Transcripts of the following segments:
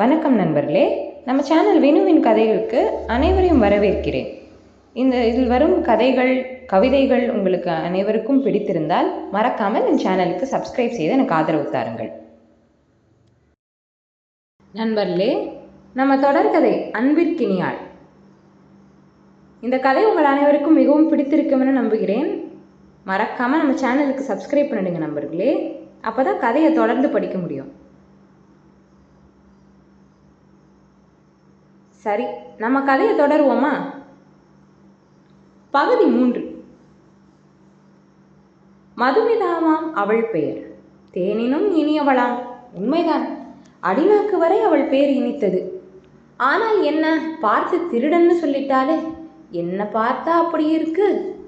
வணக்கம் நண்பர்களே. நம்ம சேனல் வினுவின் கதைகளுக்கு அனைவரையும் வரவேற்கிறேன். இந்த இதில் வரும் கதைகள் கவிதைகள் உங்களுக்கு அனைவருக்கும் பிடித்திருந்தால் மறக்காமல் என் சேனலுக்கு சப்ஸ்கிரைப் செய்து எனக்கு ஆதரவு தாருங்கள். நண்பர்களே நம்ம தொடர்கதை அன்பிற்கினியாள் இந்த கதை உங்கள் அனைவருக்கும் மிகவும் பிடித்திருக்கும்னு நம்புகிறேன். மறக்காமல் நம்ம சேனலுக்கு சப்ஸ்கிரைப் பண்ணிடுங்க நண்பர்களே. அப்போ தான் கதையை தொடர்ந்து படிக்க முடியும். சரி நம்ம கதையை தொடருவோமா? பகுதி மூன்று. மதுமிதாவாம் அவள் பெயர். தேனினும் இனியவளாம். உண்மைதான். அடிநாக்கு வரை அவள் பேர் இனித்தது. ஆனால் என்ன பார்த்து திருடன்னு சொல்லிட்டாலே என்ன பார்த்தா அப்படி இருக்கு?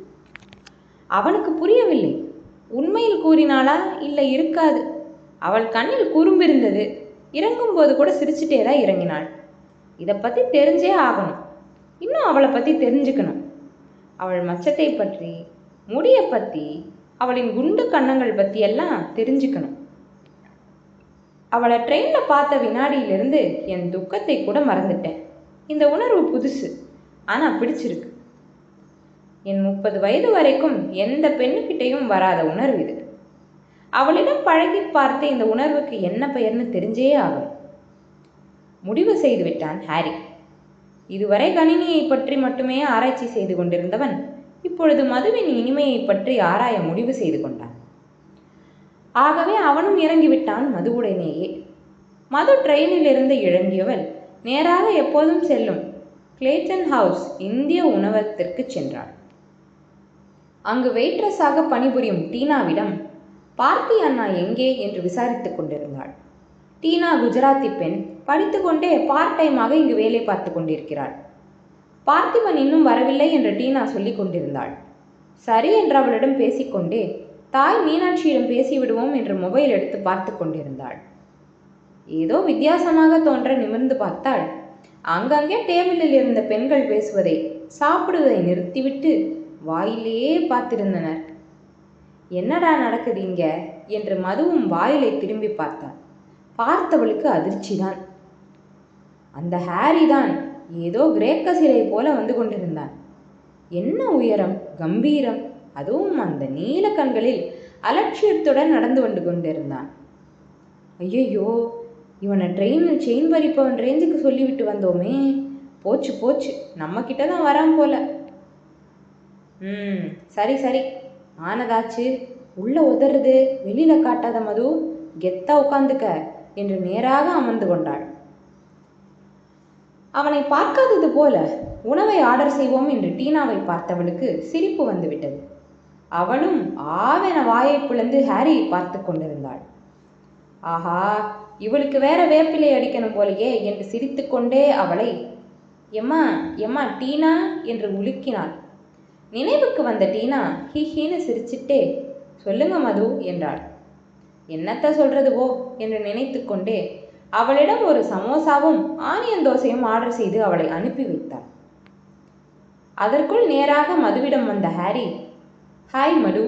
அவனுக்கு புரியவில்லை. உண்மையில் கூறினாளா? இல்லை இருக்காது. அவள் கண்ணில் குறும்பிருந்தது. இறங்கும்போது கூட சிரிச்சுட்டே தான் இறங்கினாள். இதை பற்றி தெரிஞ்சே ஆகணும். இன்னும் அவளை பற்றி தெரிஞ்சுக்கணும். அவள் மச்சத்தை பற்றி முடியை பற்றி அவளின் குண்டு கன்னங்கள் பற்றி எல்லாம் தெரிஞ்சுக்கணும். அவளை ட்ரெயினில் பார்த்த வினாடியிலிருந்து என் துக்கத்தை கூட மறந்துட்டேன். இந்த உணர்வு புதுசு ஆனால் பிடிச்சிருக்கு. என் முப்பது வயது வரைக்கும் எந்த பெண்ணுக்கிட்டையும் வராத உணர்வு இது. அவளிடம் பழகி பார்த்த இந்த உணர்வுக்கு என்ன பெயர்னு தெரிஞ்சே ஆகும் முடிவு செய்து விட்டான் ஹாரி. இதுவரை கணினியை பற்றி மட்டுமே ஆராய்ச்சி செய்து கொண்டிருந்தவன் இப்பொழுது மதுவின் இனிமையை பற்றி ஆராய முடிவு செய்து கொண்டான். ஆகவே அவனும் இறங்கிவிட்டான் மதுவுடனேயே மது ட்ரெயினில் இருந்து இறங்கியவள் நேராக எப்போதும் செல்லும் கிளேட்டன் ஹவுஸ் இந்திய உணவகத்திற்கு சென்றாள். அங்கு வெயிட்ரஸாக பணிபுரியும் டீனாவிடம் பார்த்தி அண்ணா எங்கே? என்று விசாரித்துக் கொண்டிருந்தாள். டீனா குஜராத்தி பெண் படித்துக்கொண்டே பார்ட் டைமாக இங்கு வேலை பார்த்து கொண்டிருக்கிறாள். பார்த்திபன் இன்னும் வரவில்லை என்று டீனா சொல்லிக் கொண்டிருந்தாள். சரி என்று அவளிடம் பேசிக்கொண்டே தாய் மீனாட்சியிடம் பேசிவிடுவோம் என்று மொபைல் எடுத்து பார்த்து கொண்டிருந்தாள். ஏதோ வித்தியாசமாக தோன்ற நிமிர்ந்து பார்த்தாள். அங்கங்கே டேபிளில் இருந்த பெண்கள் பேசுவதை சாப்பிடுவதை நிறுத்திவிட்டு வாயிலேயே பார்த்திருந்தனர். என்னடா நடக்குது இங்க? என்று மதுவும் வாயிலை திரும்பி பார்த்தாள். பார்த்தவளுக்கு அதிர்ச்சி தான் அந்த ஹாரி தான் ஏதோ கிரேக்க சிலை போல வந்து கொண்டிருந்தான். என்ன உயரம் கம்பீரம்? அதுவும் அந்த நீல கண்களில் அலட்சியத்துடன் நடந்து கொண்டு கொண்டிருந்தான். ஐயையோ இவனை ட்ரெயினில் செயின் பறிப்பவன் ரேஞ்சுக்கு சொல்லிவிட்டு வந்தோமே. போச்சு போச்சு. நம்ம கிட்ட தான் வரான் போல. ம் சரி சரி. ஆனதாச்சு. உள்ள உதறது வெளியில காட்டாத மது. கெத்தா உட்காந்துக்க என்று நேராக அமர்ந்து கொண்டாள். அவனை பார்க்காதது போல உணவை ஆர்டர் செய்வோம் என்று டீனாவை பார்த்தவளுக்கு சிரிப்பு வந்துவிட்டது. அவளும் ஆவென வாயை பிளந்து ஹாரியை பார்த்து கொண்டிருந்தாள். ஆஹா இவளுக்கு வேற வேப்பிலை அடிக்கணும் போலையே என்று சிரித்துக்கொண்டே அவளை எம்மா எம்மா டீனா என்று உலுக்கினாள். நினைவுக்கு வந்த டீனா ஹிஹின்னு சிரிச்சிட்டே சொல்லுங்க மது என்றாள். என்னத்த சொல்றது என்று நினைத்து கொண்டே அவளிடம் ஒரு சமோசாவும் ஆனியன் தோசையும் ஆர்டர் செய்து அவளை அனுப்பி வைத்தார் அதற்குள் நேராக மதுவிடம் வந்த ஹாரி ஹாய் மது.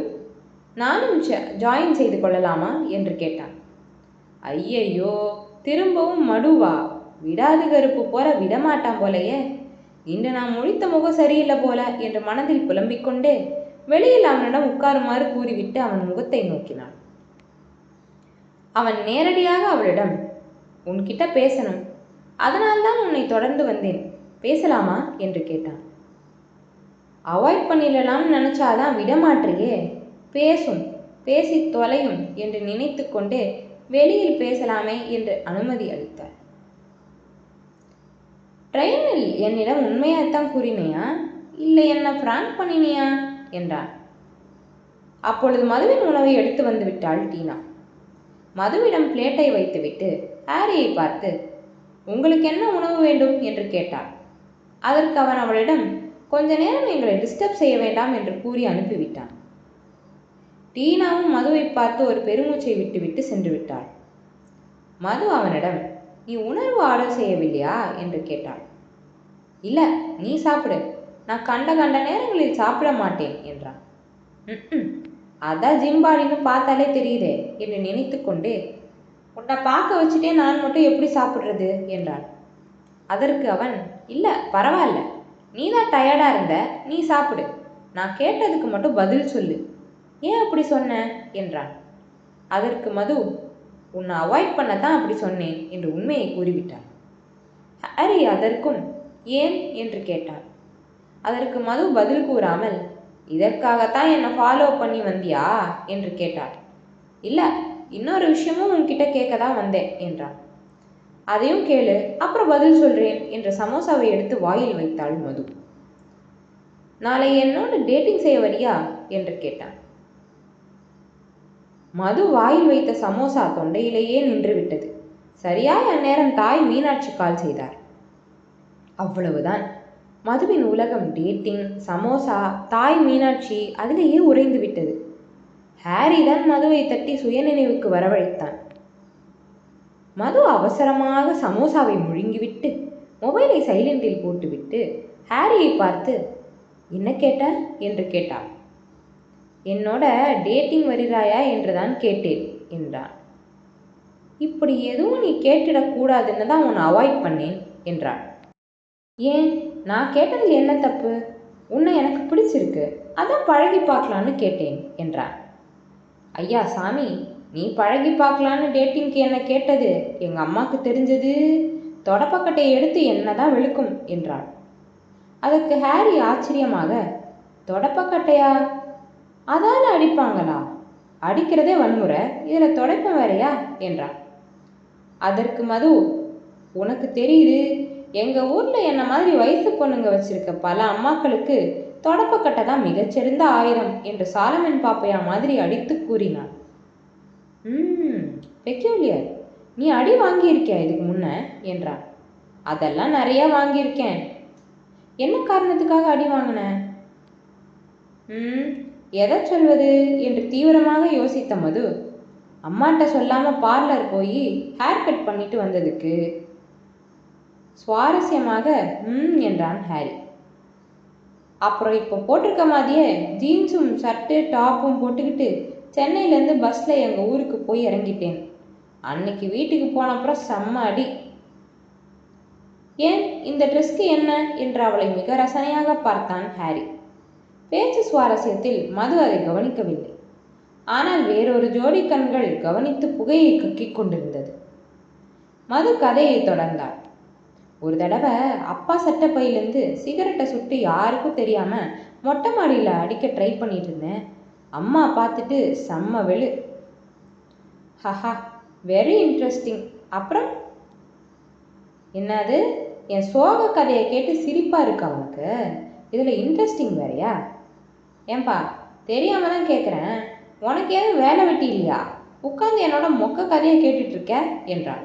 நானும் ஜாயின் செய்து கொள்ளலாமா? என்று கேட்டான். ஐயையோ திரும்பவும் மடுவா விடாது கருப்பு போல விடமாட்டான் போலையே. இன்று நான் முழித்த முகம் சரியில்லை போல என்று மனதில் புலம்பிக் கொண்டே வெளியில் அவனிடம் உட்காருமாறு கூறிவிட்டு அவன் முகத்தை நோக்கினான் அவன் நேரடியாக அவளிடம் உன்கிட்ட பேசணும். அதனால்தான் உன்னை தொடர்ந்து வந்தேன். பேசலாமா? என்று கேட்டான். அவாய்ட் பண்ணிடலாம்னு நினைச்சாதான் விடமாட்டியே பேசும் பேசி தொலையும் என்று நினைத்து கொண்டே வெளியில் பேசலாமே என்று அனுமதி அளித்தார் ட்ரெயினில் என்னிடம் உண்மையாகத்தான் கூறினியா? இல்லை என்ன பிராங்க் பண்ணினியா? என்றான். அப்பொழுது மதுவின் உணவை எடுத்து வந்து விட்டாள் டீனா. மதுவிடம் பிளேட்டை வைத்துவிட்டு ஹாரியை பார்த்து உங்களுக்கு என்ன உணவு வேண்டும்? என்று கேட்டாள். அதற்கு அவன் அவளிடம் கொஞ்ச நேரம் எங்களை டிஸ்டர்ப் செய்ய வேண்டாம் என்று கூறி அனுப்பிவிட்டான். டீனாவும் மதுவை பார்த்து ஒரு பெருமூச்சை விட்டுவிட்டு சென்று விட்டாள். மது அவனிடம் நீ உணர்வு ஆர்டர் செய்யவில்லையா? என்று கேட்டாள். இல்லை நீ சாப்பிடு. நான் கண்ட கண்ட நேரங்களில் சாப்பிட மாட்டேன் என்றான். ம் அதான் ஜிம்பாடின்னு பார்த்தாலே தெரியுதே என்று நினைத்து கொண்டு உன்னை பார்க்க வச்சுட்டே நான் மட்டும் எப்படி சாப்பிட்றது? என்றாள் அதற்கு அவன் இல்லை பரவாயில்ல. நீ தான் டயர்டாக இருந்த நீ சாப்பிடு. நான் கேட்டதுக்கு மட்டும் பதில் சொல்லு. ஏன் அப்படி சொன்ன? என்றான். அதற்கு மது உன்னை அவாய்ட் பண்ண தான் அப்படி சொன்னேன் என்று உண்மையை கூறிவிட்டான். ஹரி அதற்கும் ஏன்? என்று கேட்டான். அதற்கு மது பதில் கூறாமல் இதற்காகத்தான் என்னை ஃபாலோ பண்ணி வந்தியா? என்று கேட்டாள். இல்லை இன்னொரு விஷயமும் உன்கிட்ட கேட்க தான் வந்தேன் என்றான் அதையும் கேளு அப்புறம் பதில் சொல்கிறேன் என்ற சமோசாவை எடுத்து வாயில் வைத்தாள் மது. நாளை என்னோடு டேட்டிங் செய்ய வரியா? என்று கேட்டான். மது வாயில் வைத்த சமோசா தொண்டையிலேயே நின்று விட்டது. சரியாய் அந்நேரம் தாய் மீனாட்சி கால் செய்தார். அவ்வளவுதான். மதுவின் உலகம் டேட்டிங் சமோசா தாய் மீனாட்சி அதிலேயே உறைந்து விட்டது. ஹாரி தான் மதுவை தட்டி சுயநினைவுக்கு வரவழைத்தான். மது அவசரமாக சமோசாவை முழுங்கிவிட்டு மொபைலை சைலண்டில் போட்டுவிட்டு ஹாரியை பார்த்து என்ன கேட்ட என்று கேட்டாள். என்னோட டேட்டிங் வருகிறாயா? என்று தான் கேட்டேன் என்றான். இப்படி எதுவும் நீ கேட்டிடக்கூடாதுன்னு தான் உன்னை அவாய்ட் பண்ணேன் என்றாள். ஏன்? நான் கேட்டதில் என்ன தப்பு? உன்னை எனக்கு பிடிச்சிருக்கு. அதான் பழகி பார்க்கலான்னு கேட்டேன் என்றான் ஐயா சாமி நீ பழகி பார்க்கலான்னு டேட்டிங்க்கு என்ன கேட்டது எங்கள் அம்மாவுக்கு தெரிஞ்சது. தொடப்பக்கட்டையை எடுத்து என்ன தான் வெளுக்கும் என்றாள். அதற்கு ஹாரி ஆச்சரியமாக தொடப்பக்கட்டையா? அதால அடிப்பாங்களா? அடிக்கிறதே வன்முறை இதில் தொடப்பம் வேறையா? என்றான் அதற்கு மது உனக்கு தெரியுது எங்கள் ஊரில் என்ன மாதிரி வயசு பொண்ணுங்க வச்சிருக்க பல அம்மாக்களுக்கு தொடப்பக்கட்டை தான் மிகச்சிறந்த ஆயிரம் என்று சாலமன் பாப்பையா மாதிரி அடித்து கூறினான் ம் பெக்யூலியர் நீ அடி வாங்கியிருக்கியா இதுக்கு முன்ன? என்றான் அதெல்லாம் நிறையா வாங்கியிருக்கேன். என்ன காரணத்துக்காக அடி வாங்கின? ம் எதை சொல்வது? என்று தீவிரமாக யோசித்த மது அம்மாட்ட சொல்லாமல் பார்லர் போய் ஹேர் கட் பண்ணிட்டு வந்ததுக்கு சுவாரஸ்யமாக ம் என்றான் ஹாரி. அப்புறம் இப்போ போட்டிருக்க மாதிரியே ஜீன்ஸும் ஷர்ட்டு டாப்பும் போட்டுக்கிட்டு சென்னையிலேருந்து பஸ்ஸில் எங்கள் ஊருக்கு போய் இறங்கிட்டேன். அன்னைக்கு வீட்டுக்கு போனப்புறம் செம்ம அடி. ஏன் இந்த ட்ரெஸ்க்கு என்ன? என்று அவளை மிக ரசனையாக பார்த்தான் ஹாரி. பேச்சு சுவாரஸ்யத்தில் மது அதை கவனிக்கவில்லை. ஆனால் வேறொரு ஜோடி கண்கள் கவனித்து புகையை கக்கிக் கொண்டிருந்தது. மது கதையை தொடர்ந்தாள். ஒரு தடவை அப்பா சட்டை பையிலேருந்து சிகரெட்டை சுட்டு யாருக்கும் தெரியாமல் மொட்டை மாடியில் அடிக்க ட்ரை பண்ணிட்டு இருந்தேன். அம்மா பார்த்துட்டு செம்ம வெளு. ஹஹா வெரி இன்ட்ரெஸ்டிங் அப்புறம்? என்னது? என் சோக கதையை கேட்டு சிரிப்பாக இருக்கா உனக்கு? இதில் இன்ட்ரெஸ்டிங் வேறையா? ஏன்பா தெரியாமல் தான் கேட்குறேன் உனக்கு ஏதும் வேலை வெட்டி இல்லையா? உட்காந்து என்னோட மொக்க கதையை கேட்டுட்ருக்க என்றான்.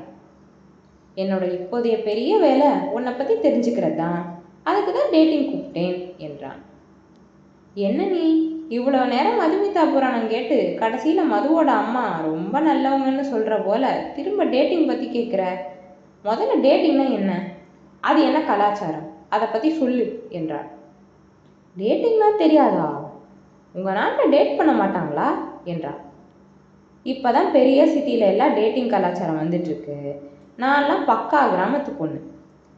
என்னோட இப்போதைய பெரிய வேலை உன்னை பற்றி தெரிஞ்சுக்கிறது? தான் அதுக்கு தான் டேட்டிங் கூப்பிட்டேன் என்றான். என்ன நீ? இவ்வளோ நேரம் மதுமிதா புராணம் கேட்டு கடைசியில் மதுவோட அம்மா ரொம்ப நல்லவங்கன்னு சொல்கிற போல திரும்ப டேட்டிங் பற்றி கேட்குற முதல்ல டேட்டிங்னா என்ன? அது என்ன கலாச்சாரம்? அதை பற்றி சொல்லு என்றாள் டேட்டிங்னா தெரியாதா? உங்கள் நாட்டில் டேட் பண்ண மாட்டாங்களா? என்றாள் இப்போ தான் பெரிய சிட்டியில் எல்லாம் டேட்டிங் கலாச்சாரம் வந்துட்டுருக்கு நான்லாம் பக்கா கிராமத்து பொண்ணு.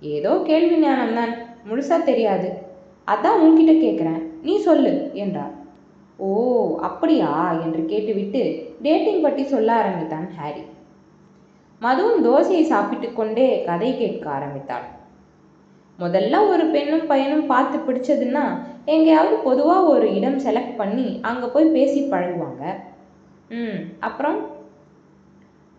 ஏதோ கேள்வி ஞானம் தான் முழுசாக தெரியாது. அதான் உன்கிட்ட கேட்குறேன் நீ சொல்லு என்றார் ஓ அப்படியா என்று கேட்டுவிட்டு டேட்டிங் பற்றி சொல்ல ஆரம்பித்தான் ஹாரி. மதுவும் தோசையை சாப்பிட்டு கொண்டே கதை கேட்க ஆரம்பித்தாள். முதல்ல ஒரு பெண்ணும் பையனும் பார்த்து பிடிச்சதுன்னா எங்கேயாவது பொதுவாக ஒரு இடம் செலக்ட் பண்ணி அங்கே போய் பேசி பழகுவாங்க. ம் அப்புறம்?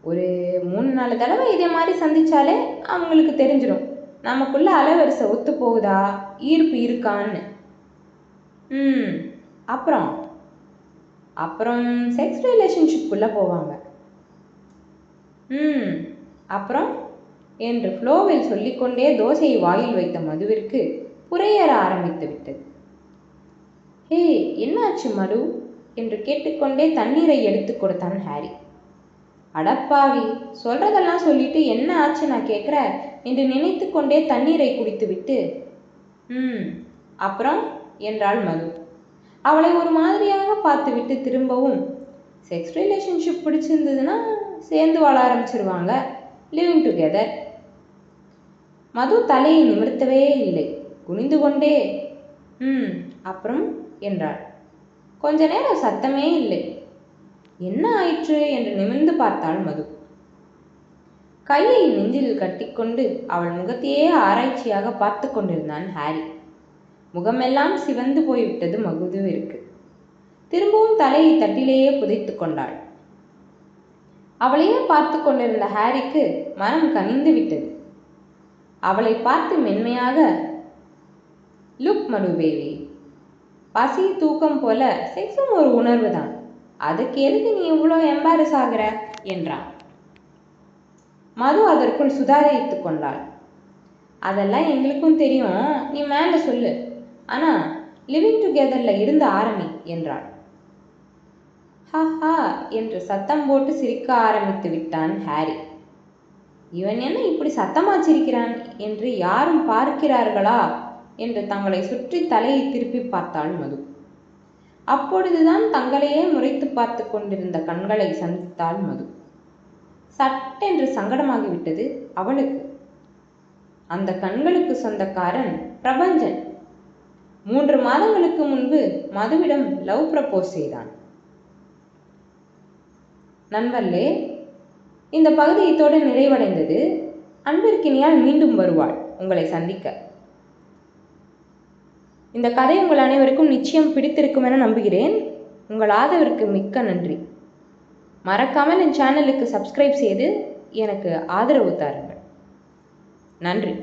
ஒரு மூணு நாலு தடவை இதே மாதிரி சந்தித்தாலே அவங்களுக்கு தெரிஞ்சிடும் நமக்குள்ள அலைவரிசை ஒத்து போகுதா? ஈர்ப்பு இருக்கான்னு. ம் அப்புறம் அப்புறம் செக்ஸ் ரிலேஷன்ஷிப்புக்குள்ளே போவாங்க. ம் அப்புறம் என்று ஃப்ளோவில் சொல்லிக்கொண்டே தோசையை வாயில் வைத்த மதுவிற்கு புரையேற ஆரம்பித்து விட்டது. ஹே என்னாச்சு மது? என்று கேட்டுக்கொண்டே தண்ணீரை எடுத்து கொடுத்தான் ஹாரி. அடப்பாவி. சொல்றதெல்லாம் சொல்லிட்டு என்ன ஆச்சு நான் கேட்குற என்று நினைத்து கொண்டே தண்ணீரை குடித்துவிட்டு ம் அப்புறம்? என்றாள் மது. அவளை ஒரு மாதிரியாக பார்த்துவிட்டு திரும்பவும் செக்ஸ் ரிலேஷன்ஷிப் பிடிச்சிருந்ததுன்னா சேர்ந்து வாழ ஆரம்பிச்சிருவாங்க. லிவிங் டுகெதர் மது தலையை நிமிர்த்தவே இல்லை. குனிந்து கொண்டே ம் அப்புறம்? என்றாள். கொஞ்ச நேரம் சத்தமே இல்லை. என்ன ஆயிற்று என்று நிமிர்ந்து பார்த்தாள் மது. கையை நெஞ்சில் கட்டிக்கொண்டு அவள் முகத்தையே ஆராய்ச்சியாக பார்த்து கொண்டிருந்தான் ஹாரி. முகமெல்லாம் சிவந்து போய்விட்டது மகுதுவிற்கு. திரும்பவும் தலையை தட்டிலேயே புதைத்து கொண்டாள். அவளையே பார்த்து கொண்டிருந்த ஹாரிக்கு மனம் கனிந்து விட்டது. அவளை பார்த்து மென்மையாக லுக் மடு பேபி பசி தூக்கம் போல செக்ஸும் ஒரு உணர்வு தான் அதுக்கு எதுக்கு நீ இவ்வளோ எம்பாரஸ் ஆகிற? என்றான். மது அதற்குள் சுதாரித்து கொண்டாள். அதெல்லாம் எங்களுக்கும் தெரியும். நீ மேலே சொல்லு. ஆனால் லிவிங் டுகெதரில் இருந்து ஆரம்பி என்றாள். ஹா ஹா என்று சத்தம் போட்டு சிரிக்க ஆரம்பித்து விட்டான் ஹாரி. இவன் என்ன இப்படி சத்தமா சிரிக்கிறான் என்று யாரும் பார்க்கிறார்களா? என்று தங்களை சுற்றி தலையை திருப்பி பார்த்தாள் மது. அப்பொழுதுதான் தங்களையே முறைத்து பார்த்து கொண்டிருந்த கண்களை சந்தித்தாள் மது. சட்டென்று சங்கடமாகிவிட்டது அவளுக்கு. அந்த கண்களுக்கு சொந்தக்காரன் பிரபஞ்சன். மூன்று மாதங்களுக்கு முன்பு மதுவிடம் லவ் ப்ரப்போஸ் செய்தான். நண்பர்களே இந்த பகுதியத்தோடு நிறைவடைந்தது. அன்பிற்கினியால் மீண்டும் வருவாள். உங்களை சந்திக்க இந்த கதை உங்கள் அனைவருக்கும் நிச்சயம் பிடித்திருக்கும் என நம்புகிறேன். உங்கள் ஆதரவிற்கு மிக்க நன்றி. மறக்காமல் என் சேனலுக்கு சப்ஸ்கிரைப் செய்து எனக்கு ஆதரவு தாருங்கள். நன்றி.